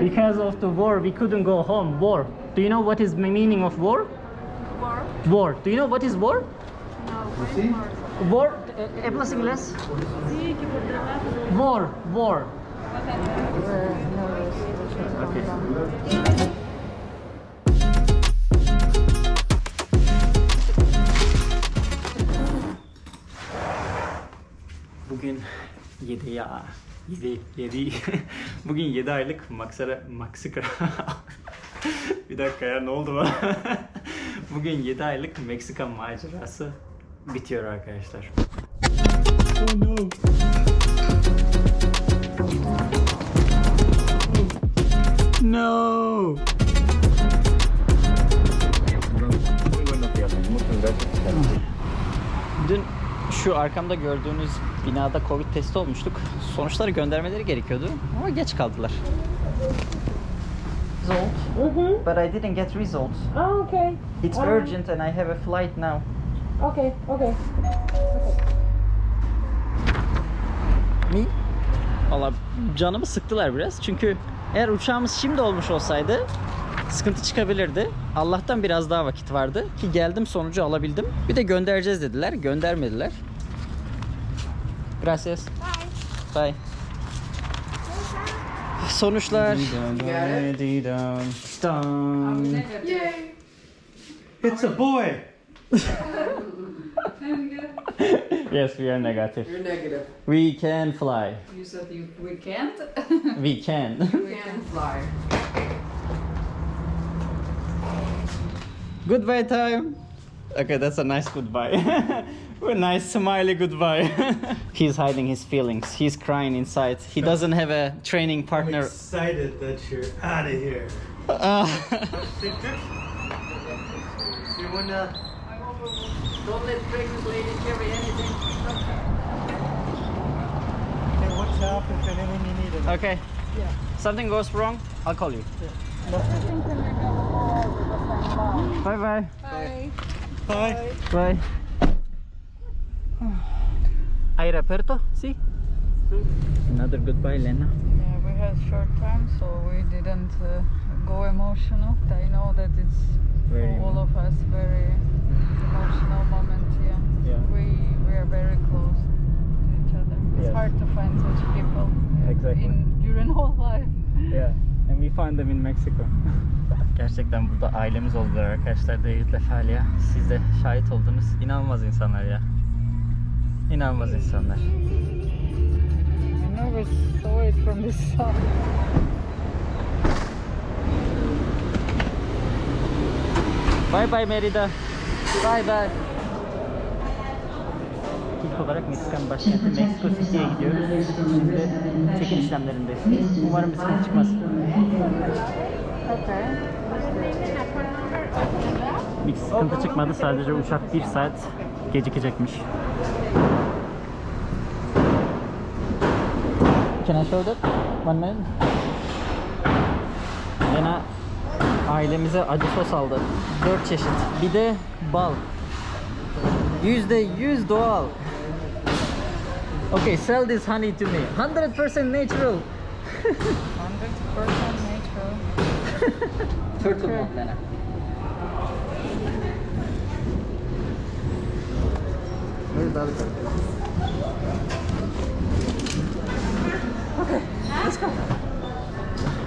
Because of the war, we couldn't go home. War. Do you know what is the meaning of war? War? War. Do you know what is war? No. see? War. eh, Hablas inglés? Sí, que por. War. War. Bugün 7 ya 7 7 Bugün 7 aylık Maksara Maksika Bir dakika ya ne oldu bana? Bugün 7 aylık Meksika macerası bitiyor arkadaşlar. Oh no. No. Dün şu arkamda gördüğünüz binada Covid testi olmuştuk. Sonuçları göndermeleri gerekiyordu ama geç kaldılar. Result, but I didn't get results. Oh, okay. It's Um, urgent and I have a flight now. Okay, okay. Mi? Valla canımı sıktılar biraz çünkü eğer uçağımız şimdi olmuş olsaydı sıkıntı çıkabilirdi. Allah'tan biraz daha vakit vardı ki geldim sonucu alabildim. Bir de göndereceğiz dediler. Göndermediler. Gracias. Bye. Bye. Sonuçlar. It's a boy. yes, we are negative. You're negative. We can fly. You said you, we can't. We can. we can fly. Goodbye time. Okay, that's a nice goodbye. a nice smiley goodbye. He's hiding his feelings. He's crying inside. He doesn't have a training partner. excited that you're out of here. You wanna? Don't let pregnant lady carry anything. Hey, what's up? If anything you need. okay. Something goes wrong, I'll call you. Bye bye. Bye. Bye. Bye. Aeropuerto, sí. Another goodbye, Lena. Yeah, we had short time, so we didn't uh, go emotional. I know that it's Very for all of us very emotional moment. Yeah. Yeah. We we are very close to each other. It's Yes. hard to find such people Exactly. in during whole life. Yeah, and we find them in Mexico. Gerçekten burada ailemiz oldular arkadaşlar David'le Falia. Siz de şahit oldunuz. İnanılmaz insanlar ya. İnanılmaz insanlar. I never saw it from this side. Bye bye Merida. Bye bye. İlk olarak Meksikan başkenti Mexico City'ye gidiyoruz. Şimdi çekim işlemlerindeyiz. Umarım bir sıkıntı çıkmaz. Okay. Bir sıkıntı çıkmadı. Sadece uçak bir saat gecikecekmiş. Can I show that? One minute. Lena ailemize acı sos aldı. Dört çeşit. Bir de bal. Yüzde yüz doğal. Okay, sell this honey to me. 100% natural. 100% natural. Turtle milk, Lena. Where's the other turtle?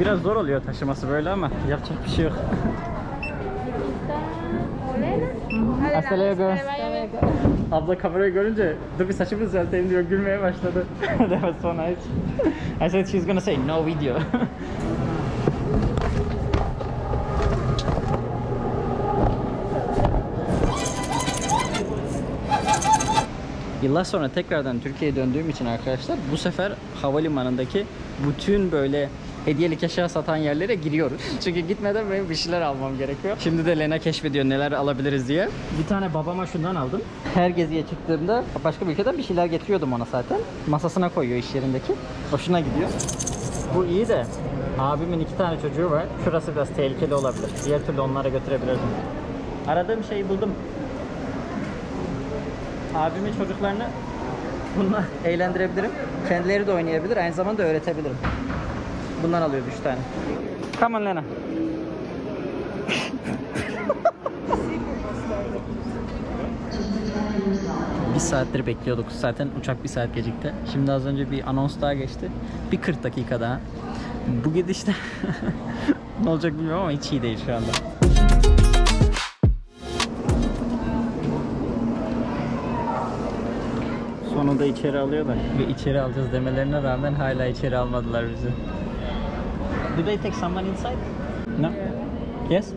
Biraz zor oluyor taşıması böyle ama yapacak bir şey yok. Hasta luego. Abla kamerayı görünce dur bir saçımı düzelteyim diyor gülmeye başladı. That was so nice. I said she's gonna say no video. Yıllar sonra tekrardan Türkiye'ye döndüğüm için arkadaşlar bu sefer havalimanındaki bütün böyle hediyelik eşya satan yerlere giriyoruz. Çünkü gitmeden benim bir şeyler almam gerekiyor. Şimdi de Lena keşfediyor neler alabiliriz diye. Bir tane babama şundan aldım. Her geziye çıktığımda başka bir ülkeden bir şeyler getiriyordum ona zaten. Masasına koyuyor iş yerindeki. Hoşuna gidiyor. Bu iyi de abimin iki tane çocuğu var. Şurası biraz tehlikeli olabilir. Diğer türlü onlara götürebilirdim. Aradığım şeyi buldum. Abimin çocuklarını bununla eğlendirebilirim. Kendileri de oynayabilir. Aynı zamanda öğretebilirim. Bundan alıyordu 3 tane. Come on Lena. bir saattir bekliyorduk. Zaten uçak bir saat gecikti. Şimdi az önce bir anons daha geçti. Bir 40 dakika daha. Bu gidişte ne olacak bilmiyorum ama hiç iyi değil şu anda. Sonunda içeri alıyorlar. Ve içeri alacağız demelerine rağmen hala içeri almadılar bizi. Do they take someone inside? No? Yes?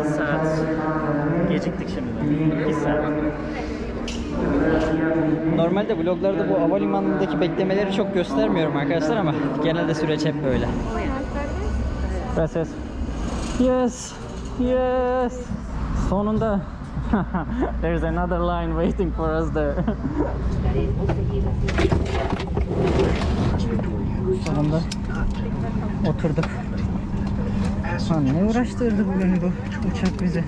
İki saat geciktik şimdi. İki saat. Normalde vloglarda bu havalimanındaki beklemeleri çok göstermiyorum arkadaşlar ama genelde süreç hep böyle. Gracias. Yes. Yes. Sonunda. There's another line waiting for us there. Sonunda oturduk. Lan ne uğraştırdı bugün bu uçak bizi.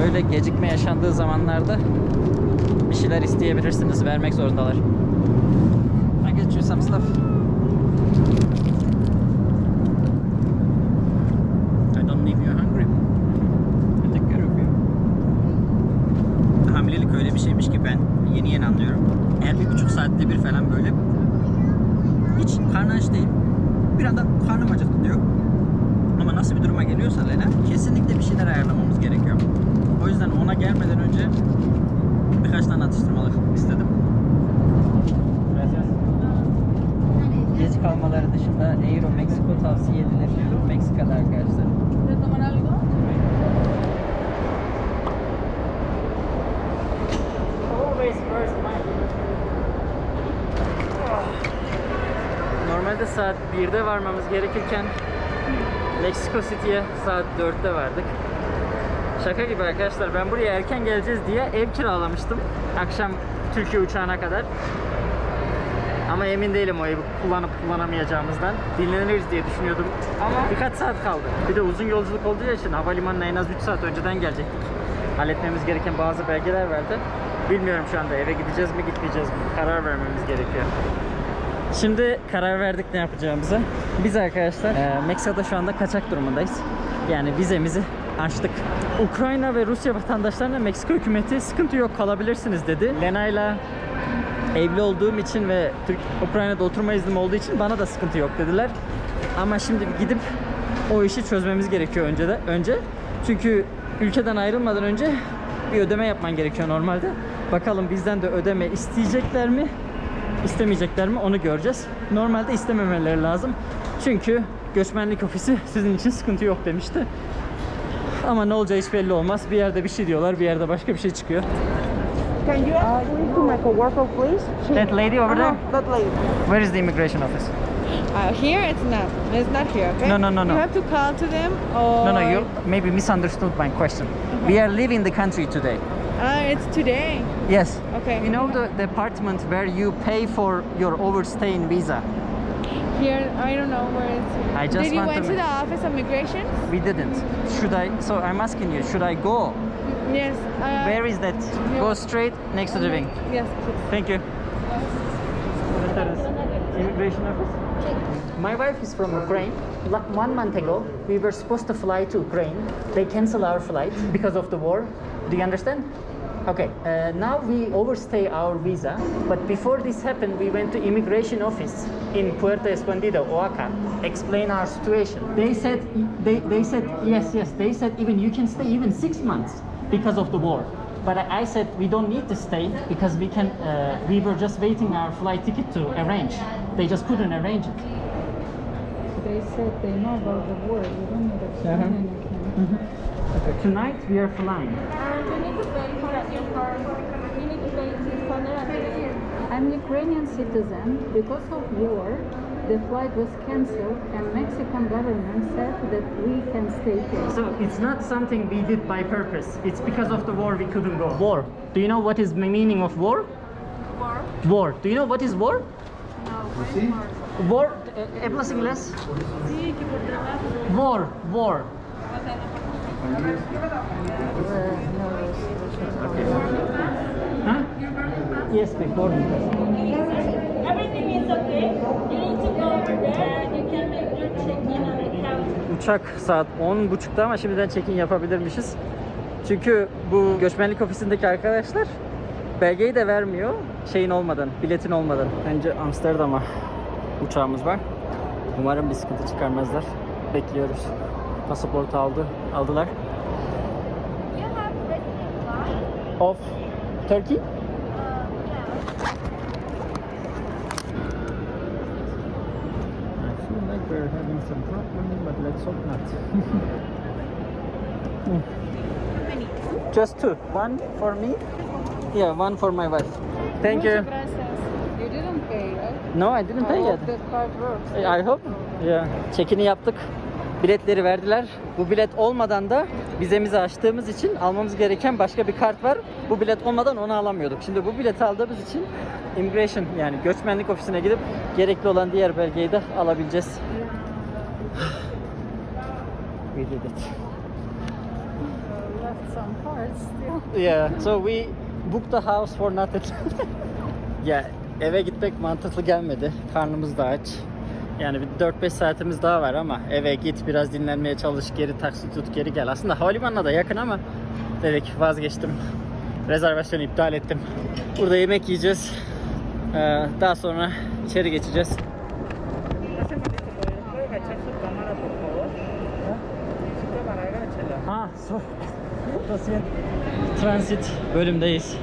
Böyle gecikme yaşandığı zamanlarda bir şeyler isteyebilirsiniz. Vermek zorundalar. I get you some stuff. I don't leave you hungry. I take care of you. Hamilelik öyle bir şeymiş ki ben yeni yeni anlıyorum. Eğer bir buçuk saatte bir falan böyle hiç karnı aç değil. Bir anda karnım acıktı diyor. Ama nasıl bir duruma geliyorsa Lena kesinlikle bir şeyler ayarlamamız gerekiyor. O yüzden ona gelmeden önce birkaç tane atıştırmalık istedim. Geç kalmaları dışında Aero Mexico tavsiye edilir. Meksika'da arkadaşlar. Always first Normalde saat 1'de varmamız gerekirken Mexico City'ye saat 4'te vardık. Şaka gibi arkadaşlar ben buraya erken geleceğiz diye ev kiralamıştım. Akşam Türkiye uçağına kadar. Ama emin değilim o evi kullanıp kullanamayacağımızdan. Dinleniriz diye düşünüyordum. Ama birkaç saat kaldı. Bir de uzun yolculuk olduğu için havalimanına en az 3 saat önceden gelecektik. Halletmemiz gereken bazı belgeler vardı. Bilmiyorum şu anda eve gideceğiz mi gitmeyeceğiz mi? Karar vermemiz gerekiyor. Şimdi karar verdik ne yapacağımıza. Biz arkadaşlar e, Meksika'da şu anda kaçak durumundayız. Yani vizemizi açtık. Ukrayna ve Rusya vatandaşlarına Meksika hükümeti sıkıntı yok kalabilirsiniz dedi. Lena'yla evli olduğum için ve Türk Ukrayna'da oturma iznim olduğu için bana da sıkıntı yok dediler. Ama şimdi gidip o işi çözmemiz gerekiyor önce de önce. Çünkü ülkeden ayrılmadan önce bir ödeme yapman gerekiyor normalde. Bakalım bizden de ödeme isteyecekler mi? istemeyecekler mi onu göreceğiz. Normalde istememeleri lazım. Çünkü göçmenlik ofisi sizin için sıkıntı yok demişti. Ama ne olacağı hiç belli olmaz. Bir yerde bir şey diyorlar, bir yerde başka bir şey çıkıyor. Can you ask to my coworker, please? She- That lady over there? Uh-huh, that lady. Where is the immigration office? Uh, here it's not. It's not here. Okay. No, no, no, no. You have to call to them or. No, no, you maybe misunderstood my question. We are leaving the country today. Ah, it's today. Yes. Okay. You know the, the apartment where you pay for your overstay in visa? Here, I don't know where it's. I just Did you went to to the office of migration? We didn't. Should I? So I'm asking you, should I go? Yes. Uh, Where is that? Go straight next to the wing. Yes, please. Thank you. Immigration office. My wife is from Ukraine. Like one month ago, we were supposed to fly to Ukraine. They canceled our flight because of the war. Do you understand? Okay. Uh, now we overstay our visa, but before this happened, we went to immigration office in Puerto Escondido, Oaxaca, explain our situation. They said they, they said yes, yes. They said even you can stay even six months because of the war. But I I said we don't need to stay because we can. Uh, we were just waiting our flight ticket to arrange. They just couldn't arrange it. They said they know about the war. You don't need to explain Uh-huh. anything. Tonight we are flying. You need to pay for your card. You need to pay 600 I'm Ukrainian citizen. Because of war, the flight was cancelled, and Mexican government said that we can stay here. So it's not something we did by purpose. It's because of the war we couldn't go. War. Do you know what is the meaning of war? War? War. Do you know what is war? No, war? War. eh, ¿Hablas inglés? Sí, que por trabajo. War. War. O no Huh? Yes, before Uçak saat 10.30'da ama şimdiden check-in yapabilirmişiz. Çünkü bu göçmenlik ofisindeki arkadaşlar belgeyi de vermiyor şeyin olmadan, biletin olmadan. Önce Amsterdam'a uçağımız var. Umarım bir sıkıntı çıkarmazlar. Bekliyoruz. Pasaport aldı, aldılar. Of Turkey? Some problem, but let's hope not. Just two. One for me. Yeah, one for my wife. Thank you. You didn't pay, right? No, I didn't pay I yet. hope that card works. I hope. Yeah. Çekini yaptık. Biletleri verdiler. Bu bilet olmadan da vizemizi açtığımız için almamız gereken başka bir kart var. Bu bilet olmadan onu alamıyorduk. Şimdi bu bileti aldığımız için immigration yani göçmenlik ofisine gidip gerekli olan diğer belgeyi de alabileceğiz. Did it. Left some cards still. Yeah, so we booked the house for nothing. ya eve gitmek mantıklı gelmedi. Karnımız da aç. Yani bir 4-5 saatimiz daha var ama eve git biraz dinlenmeye çalış geri taksi tut geri gel. Aslında havalimanına da yakın ama dedik vazgeçtim. Rezervasyonu iptal ettim. Burada yemek yiyeceğiz. Ee, daha sonra içeri geçeceğiz. Ha, sorry. Transit bölümdeyiz.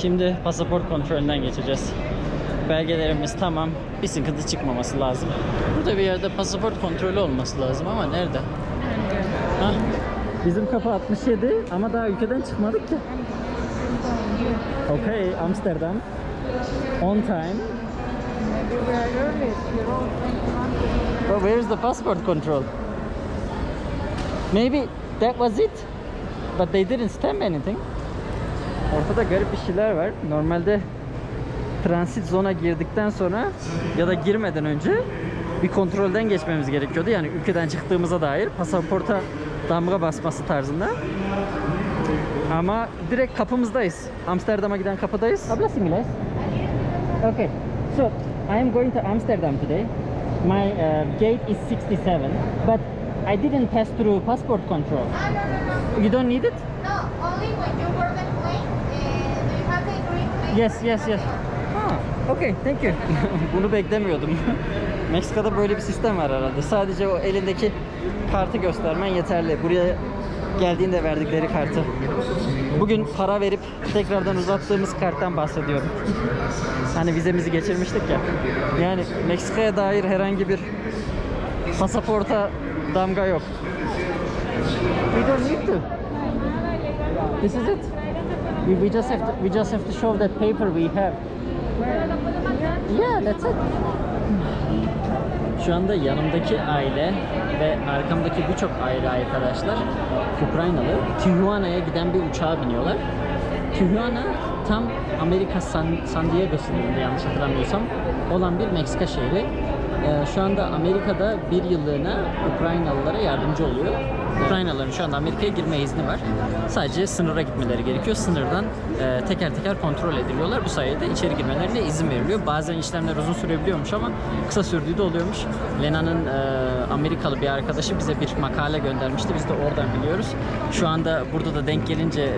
Şimdi pasaport kontrolünden geçeceğiz. Belgelerimiz tamam. Bir sıkıntı çıkmaması lazım. Burada bir yerde pasaport kontrolü olması lazım ama nerede? Ha? Bizim kapı 67 ama daha ülkeden çıkmadık ki. Okay, Amsterdam. On time. But where's the passport control? Maybe that was it. But they didn't stamp anything. Ortada garip bir şeyler var. Normalde transit zona girdikten sonra ya da girmeden önce bir kontrolden geçmemiz gerekiyordu. Yani ülkeden çıktığımıza dair pasaporta damga basması tarzında. Ama direkt kapımızdayız. Amsterdam'a giden kapıdayız. Hablas inglés? Okay. So, I am going to Amsterdam today. My uh, gate is 67, but I didn't pass through passport control. Ah. You don't need it? No, only when you board the plane. Uh, do you have the green plane? Yes, yes, yes. Ha, okay, thank you. Bunu beklemiyordum. Meksika'da böyle bir sistem var herhalde. Sadece o elindeki kartı göstermen yeterli. Buraya geldiğinde verdikleri kartı. Bugün para verip tekrardan uzattığımız karttan bahsediyorum. Hani vizemizi geçirmiştik ya. Yani Meksika'ya dair herhangi bir pasaporta damga yok. We don't need to. This is it. We, we just have to we just have to show that paper we have. Yeah, that's it. Şu anda yanımdaki aile ve arkamdaki birçok aile arkadaşlar Ukraynalı. Tijuana'ya giden bir uçağa biniyorlar. Tijuana tam Amerika San, San Diego sınırında yanlış hatırlamıyorsam olan bir Meksika şehri. Ee, şu anda Amerika'da bir yıllığına Ukraynalılara yardımcı oluyor. Ukraynalıların şu anda Amerika'ya girme izni var. Sadece sınıra gitmeleri gerekiyor. Sınırdan e, teker teker kontrol ediliyorlar. Bu sayede içeri girmelerine izin veriliyor. Bazen işlemler uzun sürebiliyormuş ama kısa sürdüğü de oluyormuş. Lena'nın e, Amerikalı bir arkadaşı bize bir makale göndermişti. Biz de oradan biliyoruz. Şu anda burada da denk gelince e,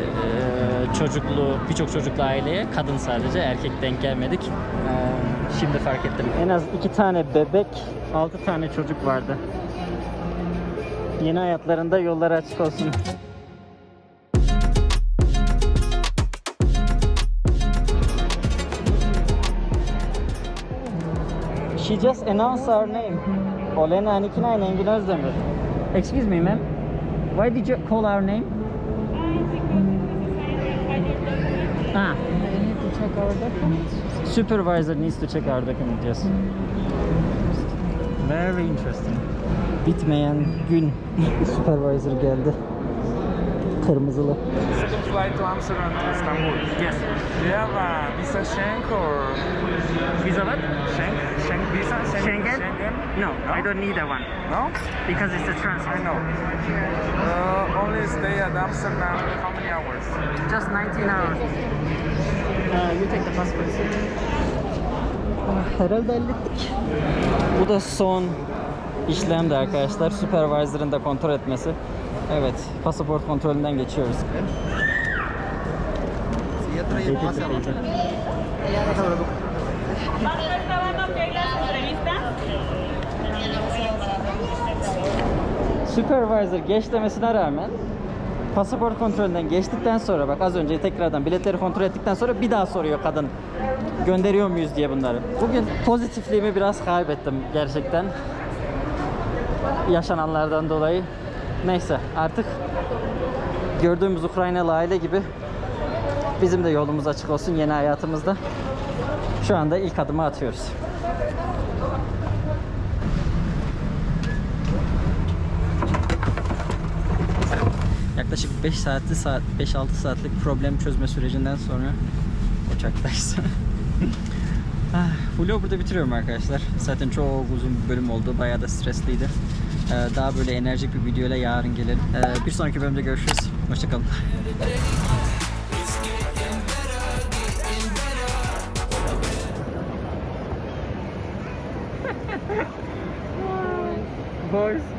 çocuklu, birçok çocuklu aileye kadın sadece erkek denk gelmedik. E, şimdi fark ettim. En az iki tane bebek, altı tane çocuk vardı. Yeni hayatlarında yolları açık olsun. She just announced our name. Olena Anikina and Engin Özdemir. Excuse me, ma'am. Why did you call our name? Ah, They need to check our documents. supervisor needs to check our document, yes. Very interesting. Bitmeyen gün supervisor geldi. Kırmızılı. Flight to Amsterdam to Istanbul. Yes. Do you have a visa Schengen or Visa what? Schengen, Schengen visa? Schengen? Schengen? No, I don't need that one No? because it's a transit. I know. Uh, only stay at Amsterdam. How many hours? Just 19 hours. Uh, you take the passport. Ah, Herhalde hallettik. Bu da son işlemdi arkadaşlar. Supervisor'ın da kontrol etmesi. Evet, pasaport kontrolünden geçiyoruz. Supervisor geç demesine rağmen pasaport kontrolünden geçtikten sonra bak az önce tekrardan biletleri kontrol ettikten sonra bir daha soruyor kadın gönderiyor muyuz diye bunları. Bugün pozitifliğimi biraz kaybettim gerçekten yaşananlardan dolayı. Neyse artık gördüğümüz Ukraynalı aile gibi bizim de yolumuz açık olsun yeni hayatımızda. Şu anda ilk adımı atıyoruz. Yaklaşık 5 saatli saat 5-6 saatlik problem çözme sürecinden sonra uçaktayız. ah, vlogu burada bitiriyorum arkadaşlar. Zaten çok uzun bir bölüm oldu. Bayağı da stresliydi. Ee, daha böyle enerjik bir videoyla yarın gelelim. Ee, bir sonraki bölümde görüşürüz. Hoşçakalın. Boys.